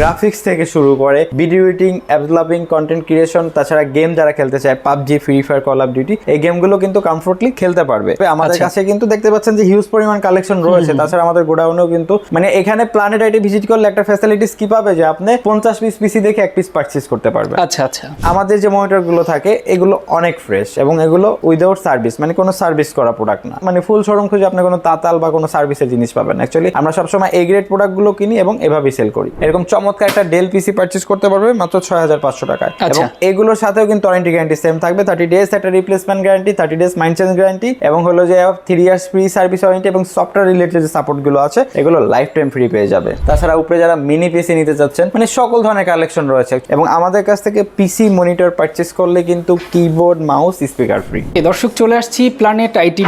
Graphics থেকে শুরু করে video editing developing content creation তাছাড়া গেম যারা খেলতে চায় PUBG free fire call of duty এই গেমগুলো কিন্তু কমফোর্টলি খেলতে পারবে। আমাদের আচ্ছা। কাছে কিন্তু দেখতে পাচ্ছেন যে হিউজ পরিমাণ কালেকশন রয়েছে। তাছাড়া আমাদের গোডাউনেও কিন্তু মানে এখানে প্ল্যানেট আইটি ভিজিট করলে একটা ফ্যাসিলিটিস কি পাবে যে আপনি পঞ্চাশ পিস পিসি দেখে এক পিস পারচেস করতে পারবে আচ্ছা আচ্ছা। আমাদের যে মনিটরগুলো থাকে এগুলো অনেক ফ্রেশ এবং এগুলো উইদাউট সার্ভিস মানে কোনো সার্ভিস করা প্রোডাক্ট না। মানে ফুল শোরুম খুঁজে আপনি কোনো তাতাল বা কোনো সার্ভিসের জিনিস পাবেন। অ্যাকচুয়ালি আমরা সবসময় এই গ্রেড প্রোডাক্টগুলো কিনি এবং এভাবেই সেল করি। এরকম চমৎকার একটা ডেল পিসি পারচেস করতে পারবে মাত্র ছয় হাজার পাঁচশো টাকায়। আচ্ছা। এবং এগুলোর সাথেও কিন্তু ওয়ারেন্টি গ্যারান্টি সেম থাকবে। থার্টি ডেজ একটা replacement guarantee thirty days mind change guarantee এবং হলো যে three years free service warranty এবং সফটওয়্যার রিলেটেড যে সাপোর্টগুলো আছে এগুলো লাইফ টাইম ফ্রি পেয়ে যাবে। তাছাড়া উপরে যারা মিনি পিসি নিতে চাচ্ছেন মানে সকল ধরনের কালেকশন রয়েছে এবং আমাদের কাছ থেকে পিসি মনিটর পারচেস করলে কিন্তু কিবোর্ড মাউস স্পিকার ফ্রি দর্শক চলে আসছি প্ল্যানেট আইটি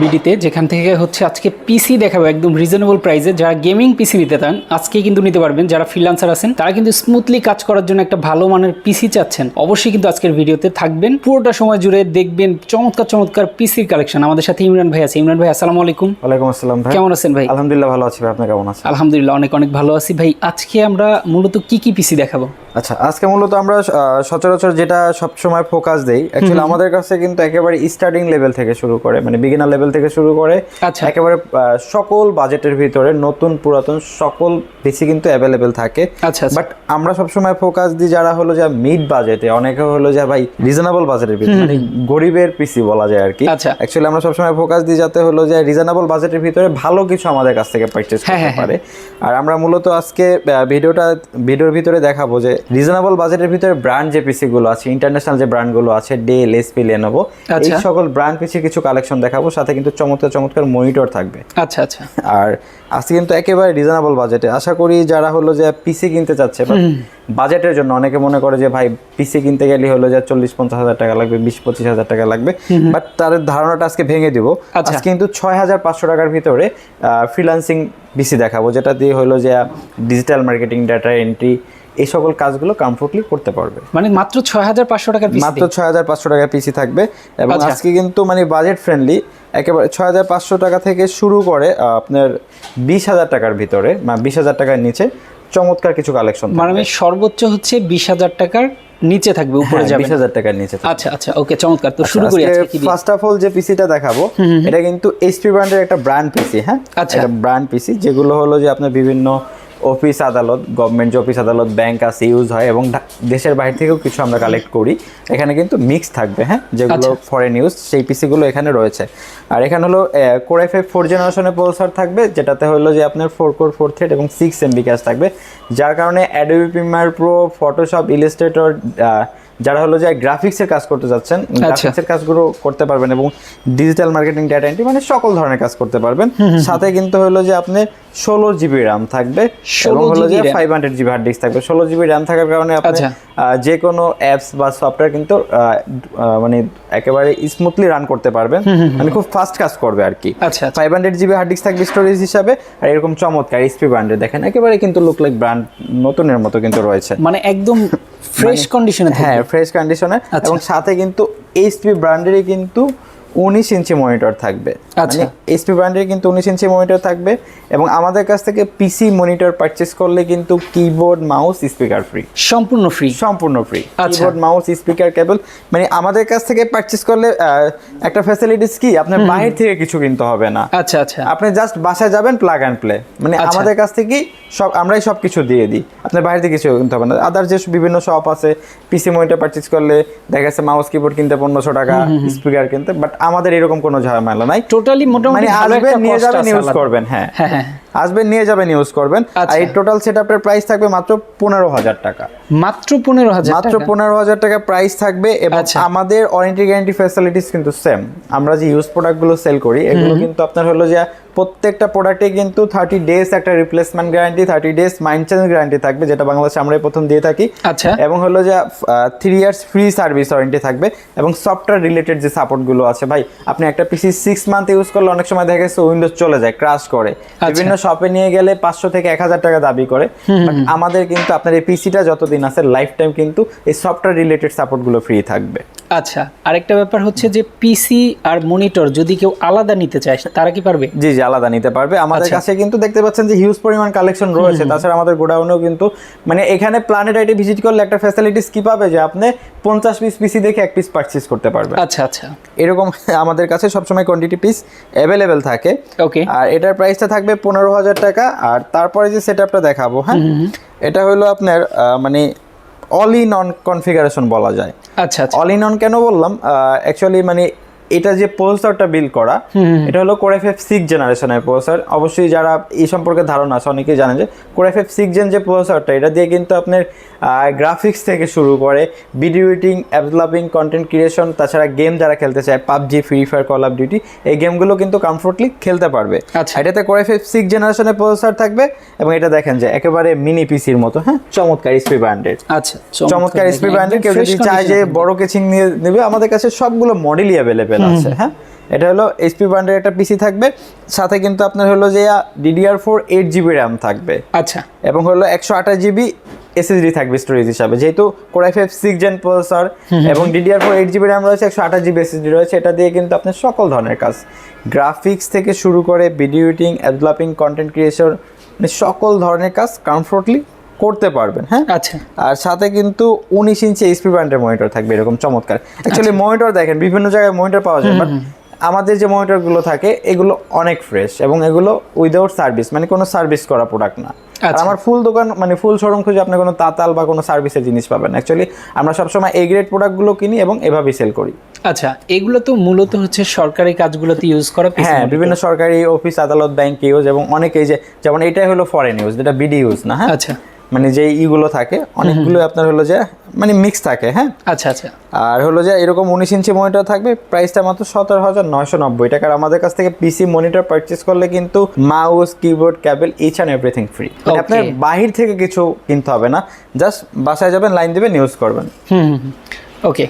বিডিতে যেখান থেকে হচ্ছে আজকে পিসি দেখাবো একদম রিজনেবল প্রাইসে যারা গেমিং পিসি নিতে চান আজকে কিন্তু নিতে পারবেন। যারা ফ্রিল্যান্সার আছেন তারা কিন্তু স্মুথলি কাজ করার জন্য একটা ভালো মানের পিসি চাচ্ছেন। অবশ্যই কিন্তু আজকের ভিডিওতে থাকবেন। পুরোটা সময় জুড়ে দেখবেন চমৎকার চমৎকার পিসির কালেকশন আমাদের সাথে ইমরান ভাই আছে। ইমরান ভাই আসসালামু আলাইকুম। ওয়ালাইকুম আসসালাম ভাই। কেমন আছেন ভাই? আলহামদুলিল্লাহ ভালো আছি ভাই। আপনি কেমন আছেন? আলহামদুলিল্লাহ অনেক অনেক ভালো আছি ভাই। আজকে আমরা মূলত কি কি পিসি দেখাবো? আচ্ছা আজকে মূলত আমরা সচরাচর যেটা সবসময় ফোকাস দেই অ্যাকচুয়ালি আমাদের কাছে কিন্তু একেবারে স্টার্টিং লেভেল থেকে শুরু করে মানে বিগিনার লেভেল থেকে শুরু করে আচ্ছা। একেবারে সকল বাজেটের ভিতরে নতুন পুরাতন সকল পিসি কিন্তু অ্যাভেলেবেল থাকে। আচ্ছা আচ্ছা। বাট আমরা সবসময় ফোকাস দিই যারা হলো যে মিড বাজেটে অনেকে হলো যে ভাই রিজনেবল বাজেটের ভিতরে মানে গরিবের পিসি বলা যায় আর কি। আচ্ছা। অ্যাকচুয়ালি আমরা সবসময় ফোকাস দিই যাতে হলো যে রিজনেবল বাজেটের ভিতরে ভালো কিছু আমাদের কাছ থেকে পারচেস হ্যাঁ, করতে হ্যাঁ, পারে। আর আমরা মূলত আজকে ভিডিওটা ভিডিওর ভিতরে দেখাবো যে রিজনেবল বাজেটের ভিতরে ব্র্যান্ড যে পিসি গুলো আছে ইন্টারন্যাশনাল যে ব্র্যান্ডগুলো আছে ডেল এসপি লেনোভো এই আচ্ছা। সকল ব্র্যান্ড পিসি কিছু কালেকশন দেখাবো সাথে কিন্তু চমৎকার চমৎকার মনিটর থাকবে। আচ্ছা আচ্ছা। আর আজকে কিন্তু একেবারে রিজনেবল বাজেটে আশা করি যারা হলো যে পিসি কিনতে চাচ্ছে বা বাজেটের জন্য অনেকে মনে করে যে ভাই পিসি কিনতে গেলে হলো যে চল্লিশ পঞ্চাশ হাজার টাকা লাগবে বিশ পঁচিশ হাজার টাকা লাগবে। বাট তাদের ধারণাটা আজকে ভেঙে দিব। আচ্ছা। আজকে কিন্তু ছয় হাজার পাঁচশো টাকার ভিতরে ফ্রিলান্সিং পিসি দেখাবো যেটা দিয়ে হলো যে ডিজিটাল মার্কেটিং ডাটা এন্ট্রি এই সকল কাজগুলো কমফোর্টলি করতে পারবে। মানে মাত্র ছয় হাজার পাঁচশো টাকার পিসি মাত্র ছয় হাজার পাঁচশো টাকা পিসি থাকবে। এবং আচ্ছা। আজকে কিন্তু মানে বাজেট ফ্রেন্ডলি একেবারে ছয় হাজার পাঁচশো টাকা থেকে শুরু করে আপনার বিশ হাজার টাকার ভিতরে বা বিশ হাজার টাকার নিচে চমৎকার কিছু কালেকশন মানে আমি সর্বোচ্চ হচ্ছে বিশ হাজার টাকার নিচে থাকবে উপরে যাবে বিশ হাজার টাকার নিচে। আচ্ছা আচ্ছা ওকে চমৎকার। তো শুরু করি আজকে কি ফার্স্ট অফ অল যে পিসিটা দেখাবো এটা কিন্তু এইচপি ব্র্যান্ডের একটা ব্র্যান্ড পিসি হ্যাঁ? আচ্ছা। এটা ব্র্যান্ড পিসি যেগুলো হলো যে আপনার বিভিন্ন অফিস আদালত গভর্নমেন্ট যে অফিস আদালত ব্যাংক আছে ইউজ হয় এবং দেশের বাইরে থেকেও কিছু আমরা কালেক্ট করি। এখানে কিন্তু মিক্স থাকবে হ্যাঁ? যেগুলো আচ্ছা। ফরেন ইউজ সেই পিসিগুলো এখানে রয়েছে। আর এখানে হলো কোর এফ ফোর জেনারেশনের প্রসেসর থাকবে যেটাতে হলো যে আপনার ফোর কোর ফোর থ্রেড এবং সিক্স এমবি ক্যাশ থাকবে। যার কারণে Adobe Premiere Pro Photoshop Illustrator যারা হলো যে গ্রাফিক্সের কাজ করতে যাচ্ছেন আচ্ছা। গ্রাফিক্সের কাজগুলো করতে পারবেন এবং ডিজিটাল মার্কেটিং ডেটা এন্ট্রি মানে সকল ধরনের কাজ করতে পারবেন। সাথে কিন্তু হলো যে আপনি ষোলো জিবি র্যাম থাকবে 16 এবং হলো যে five hundred GB hard disk থাকবে। ষোলো জিবি র্যাম থাকার কারণে আপনি আচ্ছা। যে কোনো অ্যাপস বা সফটওয়্যার কিন্তু মানে একেবারে স্মুথলি রান করতে পারবেন। মানে খুব ফাস্ট কাজ করবে আর কি। আচ্ছা আচ্ছা। Five hundred GB hard disk থাকবে স্টোরেজ হিসাবে আর এরকম চমৎকার এইচপি ব্র্যান্ডের দেখেন একেবারে কিন্তু লুক লাইক ব্র্যান্ড নতুনের মতো কিন্তু রয়েছে। মানে একদম ফ্রেশ কন্ডিশনে হ্যাঁ ফ্রেশ কন্ডিশনে আচ্ছা। এবং সাথে কিন্তু এইচপি ব্র্যান্ডেরই কিন্তু উনিশ ইঞ্চি মনিটর থাকবে। আচ্ছা। এইচপি ব্র্যান্ডের কিন্তু উনিশ ইঞ্চি মনিটর থাকবে এবং আমাদের কাছ থেকে পিসি মনিটর পারচেস করলে কিন্তু কিবোর্ড মাউস স্পিকার ফ্রি সম্পূর্ণ ফ্রি সম্পূর্ণ ফ্রি। কিবোর্ড মাউস স্পিকার কেবল মানে আমাদের কাছ থেকে পারচেস করলে একটা ফ্যাসিলিটিস কি? আপনার বাইরে থেকে কিছু কিনতে হবে না। আচ্ছা আচ্ছা। আপনি জাস্ট বাসায় যাবেন প্লাগ অ্যান্ড প্লে মানে আচ্ছা। আমাদের কাছ থেকেই সব আমরাই সব কিছু দিয়ে দিই। আপনার বাইরে থেকে কিছু কিনতে হবে না। আদার যে বিভিন্ন শপ আছে পিসি মনিটর পারচেজ করলে দেখা যাচ্ছে মাউস কিবোর্ড কিনতে পনেরোশো টাকা স্পিকার কিনতে বাট আমাদের এরকম কোনো ঝামেলা নাই। টোটালি মোটামুটি মানে আসবেন নিয়ে যাবেন ইউজ করবেন হ্যাঁ। হ্যাঁ হ্যাঁ। আসবেন নিয়ে যাবেন ইউজ করবেন। আর আচ্ছা। এই টোটাল সেট আপের প্রাইস থাকবে মাত্র পনেরো হাজার টাকা। মাত্র পনেরো হাজার মাত্র? পনেরো হাজার টাকা প্রাইস থাকবে এবং আচ্ছা। আমাদের ওয়ারেন্টি গ্যারান্টি ফ্যাসিলিটিস কিন্তু সেম আমরা যে ইউজ প্রোডাক্টগুলো সেল করি এগুলো কিন্তু আপনার হলো যে প্রত্যেকটা প্রোডাক্টে কিন্তু থার্টি ডেজ একটা replacement guarantee thirty days mind change guarantee থাকবে যেটা বাংলাদেশে আমরাই প্রথম দিয়ে থাকি। আচ্ছা। এবং হলো যে three years free service warranty থাকবে এবং সফটওয়্যার রিলেটেড যে সাপোর্টগুলো আছে ভাই আপনি একটা পিসি সিক্স মান্থ ইউজ করলে অনেক সময় দেখা গেছে উইন্ডোজ চলে যায় ক্রাশ করে। আচ্ছা। বিভিন্ন শপে নিয়ে গেলে পাঁচশো থেকে এক হাজার টাকা দাবি করে। আমাদের কিন্তু আপনার এই পিসিটা যতদিন আছে লাইফ টাইম কিন্তু এই সফটওয়্যার রিলেটেড সাপোর্টগুলো ফ্রি থাকবে। আচ্ছা আরেকটা ব্যাপার হচ্ছে যে পিসি আর মনিটর যদি কেউ আলাদা নিতে চায় তারা কি পারবে? জি জি আলাদা নিতে পারবে। আমাদের আচ্ছা। কাছে কিন্তু দেখতে পাচ্ছেন যে হিউজ পরিমাণ কালেকশন রয়েছে। তাছাড়া আমাদের গোডাউনেও কিন্তু মানে এখানে প্ল্যানেট আইটি ভিজিট করলে একটা ফ্যাসিলিটিস কি পাবে যে আপনি পঞ্চাশ পিস পিসি দেখে এক পিস পারচেজ করতে পারবেন। আচ্ছা আচ্ছা। এরকম আমাদের কাছে সবসময় কোয়ান্টিটি পিস অ্যাভেলেবেল থাকে। ওকে আর এটার প্রাইসটা থাকবে পনেরো হাজার টাকা। আর তারপরে যে সেটআপটা দেখাবো হ্যাঁ? এটা হলো আপনার মানে অল ইন অন কনফিগারেশন বলা যায়। আচ্ছা আচ্ছা। অল ইন অন কেন বললাম? অ্যাকচুয়ালি মানে এটা যে প্রসেসরটা বিল করা এটা হলো কোর এফ এফ সিক্স জেনারেশনের প্রসেসর অবশ্যই যারা এই সম্পর্কে ধারণা আছে অনেকেই জানেন যে core F F six gen যে প্রসেসরটা এটা দিয়ে কিন্তু আপনার গ্রাফিক্স থেকে শুরু করে ভিডিও এডিটিং অ্যাপলাপিং কন্টেন্ট ক্রিয়েশন তাছাড়া গেম যারা খেলতে চায় PUBG free fire call of duty এই গেমগুলো কিন্তু কমফোর্টলি খেলতে পারবে। আচ্ছা। এটাতে কোর এফ এফ সিক্স জেনারেশনের প্রসেসর থাকবে এবং এটা দেখেন যে একেবারে মিনি পিসির মতো হ্যাঁ? চমৎকার স্পি ব্র্যান্ডেড আচ্ছা চমৎকার স্পি ব্র্যান্ডের কেউ যদি চায় যে বড় কেচিং নিয়ে নেবে আমাদের কাছে সবগুলো মডেলই অ্যাভেলেবেল আছে হ্যাঁ? এটা হলো এইচপি ব্র্যান্ডের একটা পিসি থাকবে সাথে কিন্তু আপনার হলো যে DDR four eight GB RAM থাকবে। আচ্ছা। এবং হলো একশো আঠাশ জিবি এসএসডি থাকবে স্টোরেজ হিসাবে যেহেতু core i five six gen processor এবং DDR four eight GB RAM রয়েছে একশো আঠাশ জিবি এসএসডি রয়েছে এটা দিয়ে কিন্তু আপনার সকল ধরনের কাজ। গ্রাফিক্স থেকে শুরু করে video editing developing content creation সকল ধরনের কাজ কমফোর্টলি করতে পারবেন হ্যাঁ? আচ্ছা। আর সাথে কিন্তু উনিশ ইঞ্চি এইচপি ব্র্যান্ডের মনিটর থাকবে এরকম চমৎকার। অ্যাকচুয়ালি মনিটর দেখেন বিভিন্ন জায়গায় মনিটর পাওয়া যায় বাট আমাদের যে মনিটরগুলো থাকে এগুলো অনেক ফ্রেশ এবং এগুলো উইদাউট সার্ভিস মানে কোনো সার্ভিস করা প্রোডাক্ট না। আর আচ্ছা। আমার ফুল দোকান মানে ফুল শোরুম খুঁজে আপনি কোনো তাতাল বা কোনো সার্ভিসের জিনিস পাবেন। অ্যাকচুয়ালি আমরা সবসময় এই গ্রেড প্রোডাক্টগুলো কিনি এবং এভাবেই সেল করি। আচ্ছা এগুলো তো মূলত হচ্ছে সরকারি কাজগুলোতে ইউজ করা হ্যাঁ বিভিন্ন সরকারি অফিস আদালত ব্যাংক ইউজ এবং অনেকেই যে যেমন এটাই হলো ফরেন ইউজ যেটা বিডি ইউজ না হ্যাঁ? আচ্ছা। মানে যে ইগুলো থাকে অনেকগুলো আপনার হলো যে মানে মিক্স থাকে হ্যাঁ? আচ্ছা আচ্ছা। আর হলো যে এরকম উনিশ ইঞ্চি মনিটর থাকবে প্রাইসটা মাত্র সতেরো হাজার নয়শো নব্বই টাকার আমাদের কাছ থেকে পিসি মনিটর পারচেস করলে কিন্তু mouse keyboard cable each and everything free. আপনার বাহির থেকে কিছু কিনতে হবে না জাস্ট বাসায় যাবেন লাইন দেবেন ইউজ করবেন। হুম ওকে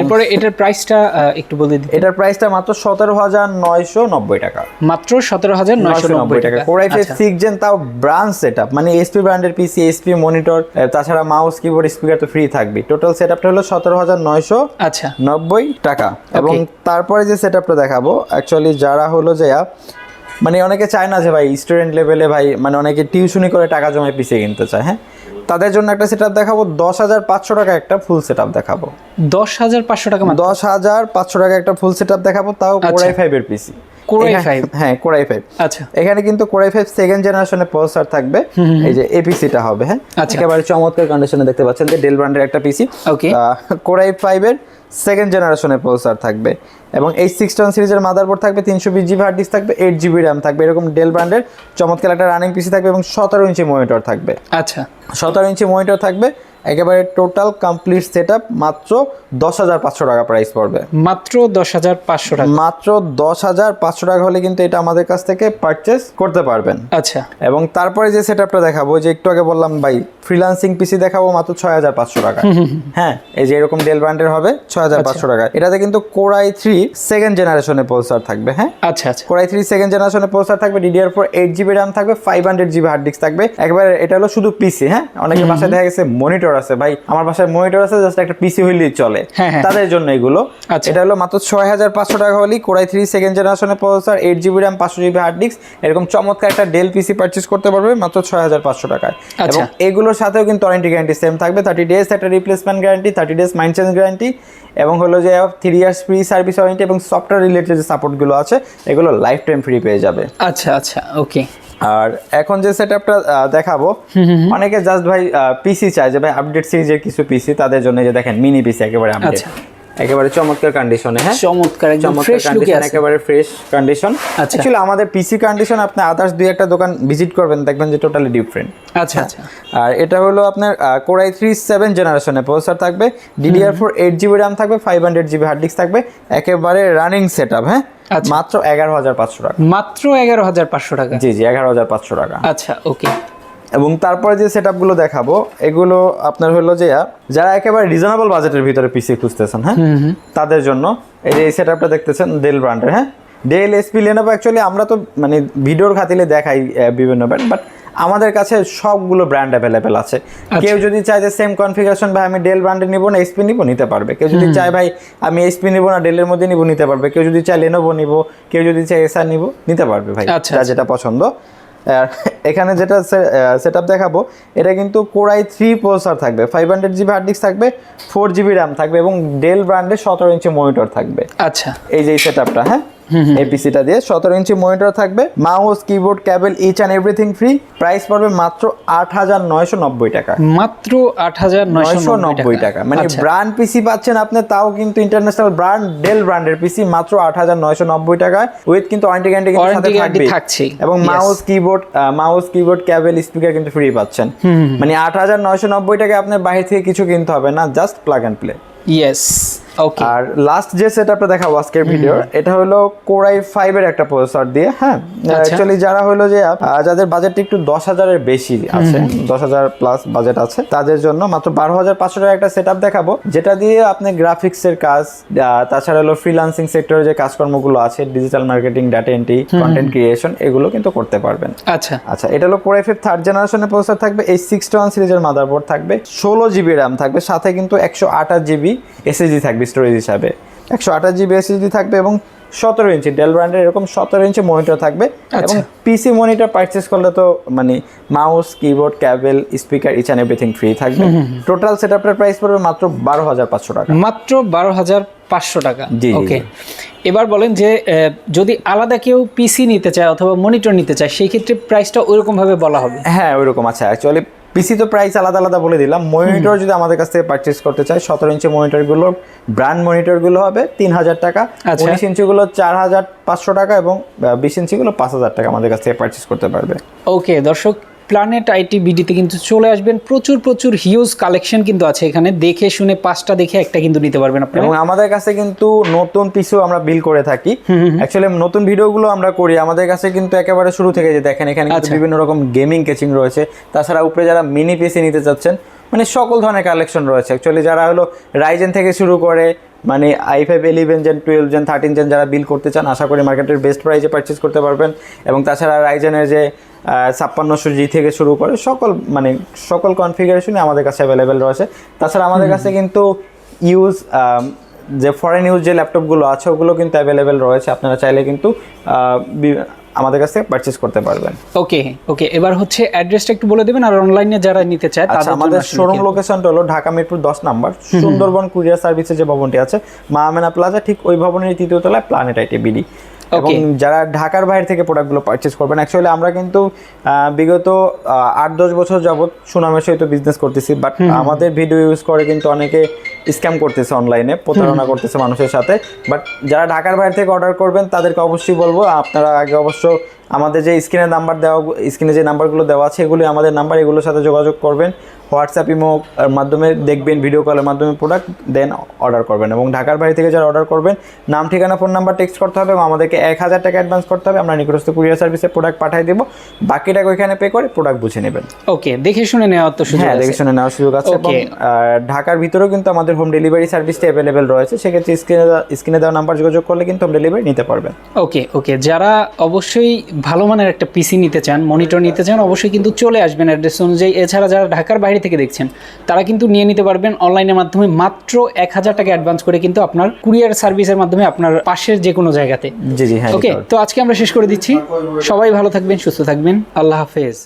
এরপরে এটার প্রাইসটা একটু বলে দিন এটার প্রাইসটা মাত্র সতেরো হাজার নয়শো নব্বই টাকা। মাত্র সতেরো হাজার নয়শো নব্বই টাকা। Core i five. Six gen তাও ব্রাঞ্চ সেট আপ মানে এসপি ব্র্যান্ডের পিসি এসপি মনিটর তাছাড়া মাউস কিবোর্ড স্পিকার তো ফ্রি থাকবে। টোটাল সেট আপটা হলো সতেরো হাজার নয়শো আচ্ছা। নব্বই টাকা। এবং তারপরে যে সেট আপটা দেখাবো অ্যাকচুয়ালি যারা হলো যে মানে অনেকে চায় না যে ভাই স্টুডেন্ট লেভেলে ভাই মানে অনেকে টিউশনি করে টাকা জমায় পিছিয়ে কিনতে চায় হ্যাঁ? তাদের জন্য একটা সেট আপ দেখাবো। দশ হাজার পাঁচশো টাকা একটা ফুল সেট আপ দেখাবো। দশ হাজার পাঁচশো টাকা দশ হাজার পাঁচশো টাকা একটা ফুল সেট আপ দেখাবো তাও ফাইভ এর পিসি Core i5 হ্যাঁ কোরাই ফাইভ আচ্ছা। এখানে কিন্তু কোরাই ফাইভ সেকেন্ড জেনারেশনের প্রসেসর থাকবে। এই যে এপিসিটা হবে হ্যাঁ? আচ্ছা। একেবারে চমৎকার কন্ডিশনে দেখতে পাচ্ছেন যে ডেল ব্র্যান্ডের একটা পিসি ওকে কোরাই ফাইভের সেকেন্ড জেনারেশনের প্রসেসর থাকবে। এবং এই সিক্স টন সিরিজের মাদারবোর্ড থাকবে তিনশো বিশ জিবি হার্ড ডিস্ক থাকবে এইট জিবি র্যাম থাকবে। এরকম ডেল ব্র্যান্ডের চমৎকার একটা রানিং পিসি থাকবে এবং সতেরো ইঞ্চি মনিটর থাকবে। আচ্ছা। সতেরো ইঞ্চি মনিটর থাকবে একেবারে টোটাল কমপ্লিট সেট মাত্র দশ হাজার পাঁচশো টাকা প্রাইস পড়বে। মাত্র দশ হাজার পাঁচশো টাকা। মাত্র দশ হাজার পাঁচশো টাকা হলে কিন্তু এটা আমাদের কাছ থেকে পারচেস করতে পারবেন। আচ্ছা। এবং তারপরে যে সেট আপটা দেখাবো যে একটু আগে বললাম ভাই ফ্রিলান্সিং পিসি দেখাবো মাত্র ছয় হাজার পাঁচশো টাকা। হ্যাঁ এই যে এরকম ডেল ব্র্যান্ডের হবে ছয় হাজার পাঁচশো টাকা। এটাতে কিন্তু কোরাই থ্রি সেকেন্ড জেনারেশনের প্রসেসর থাকবে হ্যাঁ? আচ্ছা আচ্ছা। কোরাই থ্রি সেকেন্ড জেনারেশনের প্রসেসর থাকবে DDR four eight GB RAM থাকবে five hundred GB hard disk থাকবে। একবার এটা হলো শুধু পিসি হ্যাঁ? অনেকের বাসায় দেখা গেছে মনিটর আছে। ভাই আমার বাসায় মনিটর আছে জাস্ট একটা পিসি হইলেই চলে। হ্যাঁ, হ্যাঁ। তাদের জন্য এগুলো। আচ্ছা। এটা হলো মাত্র ছয় হাজার পাঁচশো টাকা হলেই কোরাই থ্রি সেকেন্ড জেনারেশনের প্রসেসর এইট জিবি র্যাম পাঁচশো জিবি হার্ড ডিস্ক এরকম চমৎকার একটা ডেল পিসি পারচেস করতে পারবে মাত্র ছয় হাজার পাঁচশো টাকায়। আচ্ছা। এবং এগুলোর সাথেও কিন্তু ওয়ারেন্টি গ্যারান্টি সেম থাকবে। থার্টি ডেজ একটা replacement guarantee thirty days mind change guarantee এবং হলো যে three years free service warranty এবং সফটওয়্যার রিলেটেড যে সাপোর্টগুলো আছে এগুলো লাইফ টাইম ফ্রি পেয়ে যাবে। আচ্ছা আচ্ছা ওকে আর এখন যে সেট আপটা দেখাবো অনেকে জাস্ট ভাই পিসি চায় যে ভাই আপডেট সিরিজের কিছু পিসি তাদের জন্য যে দেখেন মিনি পিসি একেবারে আপডেট আচ্ছা। একেবারে চমৎকার কন্ডিশনে হ্যাঁ? চমৎকার চমৎকার কন্ডিশন একেবারে ফ্রেশ কন্ডিশন আচ্ছা। অ্যাকচুয়ালি আমাদের পিসি কন্ডিশন আপনি আদার্স দুই একটা দোকান ভিজিট করবেন দেখবেন যে টোটালি ডিফারেন্ট আচ্ছা আচ্ছা। আর এটা হলো আপনার কোরাই থ্রি সেভেন জেনারেশনের প্রসেসর থাকবে DDR four eight GB RAM থাকবে five hundred GB hard disk থাকবে একেবারে রানিং সেট আপ হ্যাঁ। মাত্র এগারো হাজার পাঁচশো টাকা। মাত্র এগারো হাজার পাঁচশো টাকা? জি জি এগারো হাজার পাঁচশো টাকা। আচ্ছা ওকে। এবং তারপরে যে সেট আপগুলো দেখাবো এগুলো আপনার হলো যে যারা একেবারে রিজনেবল বাজেটের ভিতরে পিসি খুঁজতেছেন হ্যাঁ? তাদের জন্য এই যে এই সেট আপটা দেখতেছেন ডেল ব্র্যান্ডের হ্যাঁ? ডেল এসপি লেনোভো অ্যাকচুয়ালি আমরা তো মানে ভিডিওর খাতিলে দেখাই বিভিন্ন ব্র্যান্ড বাট আমাদের কাছে সবগুলো ব্র্যান্ড অ্যাভেলেবেল আছে। আচ্ছা। কেউ যদি চায় যে সেম কনফিগারেশন ভাই আমি ডেল ব্র্যান্ডে নিব না এসপি নিব নিতে পারবে। কেউ যদি চায় ভাই আমি এসপি নিব না ডেলের মধ্যে নিব নিতে পারবে। কেউ যদি চায় লেনোভো নিব কেউ যদি চায় এসআর নিব নিতে পারবে ভাই আচ্ছা, যার যেটা পছন্দ। আর এখানে যেটা সেট আপ দেখাবো এটা কিন্তু কোরাই থ্রি প্রসেসর থাকবে five hundred GB hard disk থাকবে ফোর জিবি র্যাম থাকবে এবং ডেল ব্র্যান্ডের সতেরো ইঞ্চি মনিটর থাকবে। আচ্ছা। এই যে সেট আপটা হ্যাঁ? এই পিসিটা দিয়ে সতেরো ইঞ্চি মনিটর থাকবে mouse keyboard cable each and everything free price পড়বে মাত্র আট হাজার নয়শো নব্বই টাকা। মাত্র আট হাজার নয়শো নব্বই টাকা। মানে আচ্ছা। ব্র্যান্ড পিসি পাচ্ছেন আপনি তাও কিন্তু ইন্টারন্যাশনাল ব্র্যান্ড ডেল ব্র্যান্ডের পিসি মাত্র আট হাজার নয়শো নব্বই টাকায় উইথ কিন্তু ওয়ারেন্টি গ্যারান্টি কিন্তু সাথে। থাকছেই। এবং mouse keyboard mouse keyboard cable speaker কিন্তু ফ্রি পাচ্ছেন। মানে আট হাজার নয়শো নব্বই টাকায় আপনার বাইরে থেকে কিছু কিনতে হবে না just plug and play yes R last যে সেটআপটা দেখাবো আজকের ভিডিও এটা হলো কোরাই ফাইভ এর একটা প্রসেসর দিয়ে হ্যাঁ? আচ্ছা। অ্যাকচুয়ালি যারা হলো যে যাদের বাজেট একটু দশ হাজারের বেশি আছে দশ হাজার প্লাস বাজেট আছে তাদের জন্য মাত্র বারো হাজার পাঁচশো টাকা একটা সেটআপ দেখাবো যেটা দিয়ে আপনি গ্রাফিক্স এর কাজ তাছাড়া হলো ফ্রিলান্সিং সেক্টরে যে কাজকর্মগুলো আছে digital marketing data entry content creation এগুলো কিন্তু করতে পারবেন। আচ্ছা। আচ্ছা এটা হলো কোরাই এফ থার্ড জেনারেশনের প্রসেসর থাকবে এই সিক্স ওয়ান সিরিজের মাদারবোর্ড থাকবে ষোলো জিবি র্যাম থাকবে সাথে কিন্তু একশো আঠাশ জিবি এসএসডি থাকবে স্টোরেজ হিসাবে। একশো আঠাশ জিবি এসএসডি থাকবে এবং সতেরো ইঞ্চি ডেল ব্র্যান্ডের এরকম সতেরো ইঞ্চি মনিটর থাকবে। এবং পিসি মনিটর পারচেস করলে তো মানে mouse keyboard cable speaker each and everything free থাকবে। টোটাল সেট আপটার প্রাইস পড়বে মাত্র বারো হাজার পাঁচশো টাকা। মাত্র বারো হাজার পাঁচশো টাকা। জি, ওকে এবার বলেন যে যদি আলাদা কেউ পিসি নিতে চায় অথবা মনিটর নিতে চায় সেই ক্ষেত্রে প্রাইসটা ওইরকম ভাবে বলা হবে? হ্যাঁ ওইরকম আছে। অ্যাকচুয়ালি পিসি তো প্রাইস আলাদা আলাদা বলে দিলাম। মনিটর যদি আমাদের কাছ থেকে পারচেস করতে চাই সতেরো ইঞ্চি মনিটরগুলো ব্র্যান্ড মনিটরগুলো হবে তিন হাজার টাকা আচ্ছা। উনিশ ইঞ্চিগুলো চার হাজার পাঁচশো টাকা এবং বিশ ইঞ্চিগুলো পাঁচ হাজার টাকা আমাদের কাছ থেকে পারচেস করতে পারবে। ওকে দর্শক প্ল্যানেট আইটি বিডিতে কিন্তু চলে আসবেন। প্রচুর প্রচুর হিউজ কালেকশন কিন্তু আছে এখানে। দেখে শুনে পাঁচটা দেখে একটা কিন্তু নিতে পারবেন আপনি এবং আমাদের কাছে কিন্তু নতুন পিসিও আমরা বিল করে থাকি। অ্যাকচুয়ালি নতুন ভিডিওগুলো আমরা করি। আমাদের কাছে কিন্তু একেবারে শুরু থেকে যে দেখেন এখানে কিন্তু আচ্ছা। বিভিন্ন রকম গেমিং কেচিং রয়েছে। তাছাড়া উপরে যারা মিনি পিসি নিতে চাচ্ছেন মানে সকল ধরনের কালেকশন রয়েছে। অ্যাকচুয়ালি যারা হলো রাইজেন থেকে শুরু করে মানে I five eleven gen twelve gen thirteen gen যারা বিল করতে চান আশা করি মার্কেটের বেস্ট প্রাইসে পারচেস করতে পারবেন। এবং তাছাড়া রাইজেনের যে ছাপ্পান্নশো জি থেকে শুরু করে সকল মানে সকল কনফিগারেশনই আমাদের কাছে অ্যাভেলেবেল রয়েছে। তাছাড়া আমাদের কাছে কিন্তু ইউজ যে ফরেন ইউজ যে ল্যাপটপগুলো আছে ওগুলো কিন্তু অ্যাভেলেবেল রয়েছে। আপনারা চাইলে কিন্তু আমাদের কাছে পারচেজ করতে পারবেন। ওকে ওকে এবার হচ্ছে অ্যাড্রেসটা একটু বলে দেবেন আর অনলাইনে যারা নিতে চায় আচ্ছা তাদের আমাদের শোরুম লোকেশনটা হলো Dhaka metro 10 number. Sundarban courier সার্ভিসের যে ভবনটি আছে মা আমেনা প্লাজা ঠিক ওই ভবনের তৃতীয় তলায় প্ল্যানেট আইটি বিডি এবং যারা ঢাকার বাইরে থেকে প্রোডাক্টগুলো পারচেস করবেন অ্যাকচুয়ালি আমরা কিন্তু বিগত আট দশ বছর যাবৎ সুনামের সহিত বিজনেস করতেছি বাট আমাদের ভিডিও ইউজ করে কিন্তু অনেকে স্ক্যাম করতেছে অনলাইনে প্রতারণা করতেছে মানুষের সাথে বাট যারা ঢাকার বাইরে থেকে অর্ডার করবেন তাদেরকে অবশ্যই বলব আপনারা আগে অবশ্য আমাদের যে স্ক্রিনে নাম্বার দেওয়া স্ক্রিনে যে নাম্বারগুলো দেওয়া আছে এগুলি আমাদের নাম্বার এগুলোর সাথে যোগাযোগ করবেন। হোয়াটসঅ্যাপ ইমো মাধ্যমে দেখবেন ভিডিও কলের মাধ্যমে প্রোডাক্ট দেন অর্ডার করবেন। এবং ঢাকার বাড়ি থেকে যারা অর্ডার করবেন নাম ঠিকানা ফোন নাম্বার টেক্সট করতে হবে এবং আমাদেরকে এক হাজার টাকা অ্যাডভান্স করতে হবে। আমরা নিকটস্থ কুরিয়ার সার্ভিসে প্রোডাক্ট পাঠিয়ে দেবো। বাকি টাকা ওইখানে পে করে প্রোডাক্ট বুঝে নেবেন। ওকে দেখে শুনে নেওয়ার তো সুযোগ হ্যাঁ দেখে শুনে নেওয়ার সুযোগ আছে এবং. ঢাকার ভিতরেও কিন্তু আমাদের হোম ডেলিভারি সার্ভিসটা অ্যাভেলেবেল রয়েছে। সেক্ষেত্রে স্ক্রিনে স্ক্রিনে দেওয়া নাম্বার যোগাযোগ করলে কিন্তু হোম ডেলিভারি নিতে পারবেন। ওকে ওকে যারা অবশ্যই ভালো মানের একটা পিসি নিতে চান মনিটর নিতে চান অবশ্যই কিন্তু চলে আসবেন অ্যাড্রেস অনুযায়ী। এছাড়া যারা ঢাকার বাইরে থেকে দেখছেন তারা কিন্তু নিয়ে নিতে পারবেন অনলাইনের মাধ্যমে মাত্র এক হাজার টাকা অ্যাডভান্স করে কিন্তু আপনার কুরিয়ার সার্ভিসের মাধ্যমে আপনার পাশের যে কোনো জায়গাতে। জি জি হ্যাঁ ওকে তো আজকে আমরা শেষ করে দিচ্ছি। সবাই ভালো থাকবেন সুস্থ থাকবেন। আল্লাহ হাফেজ।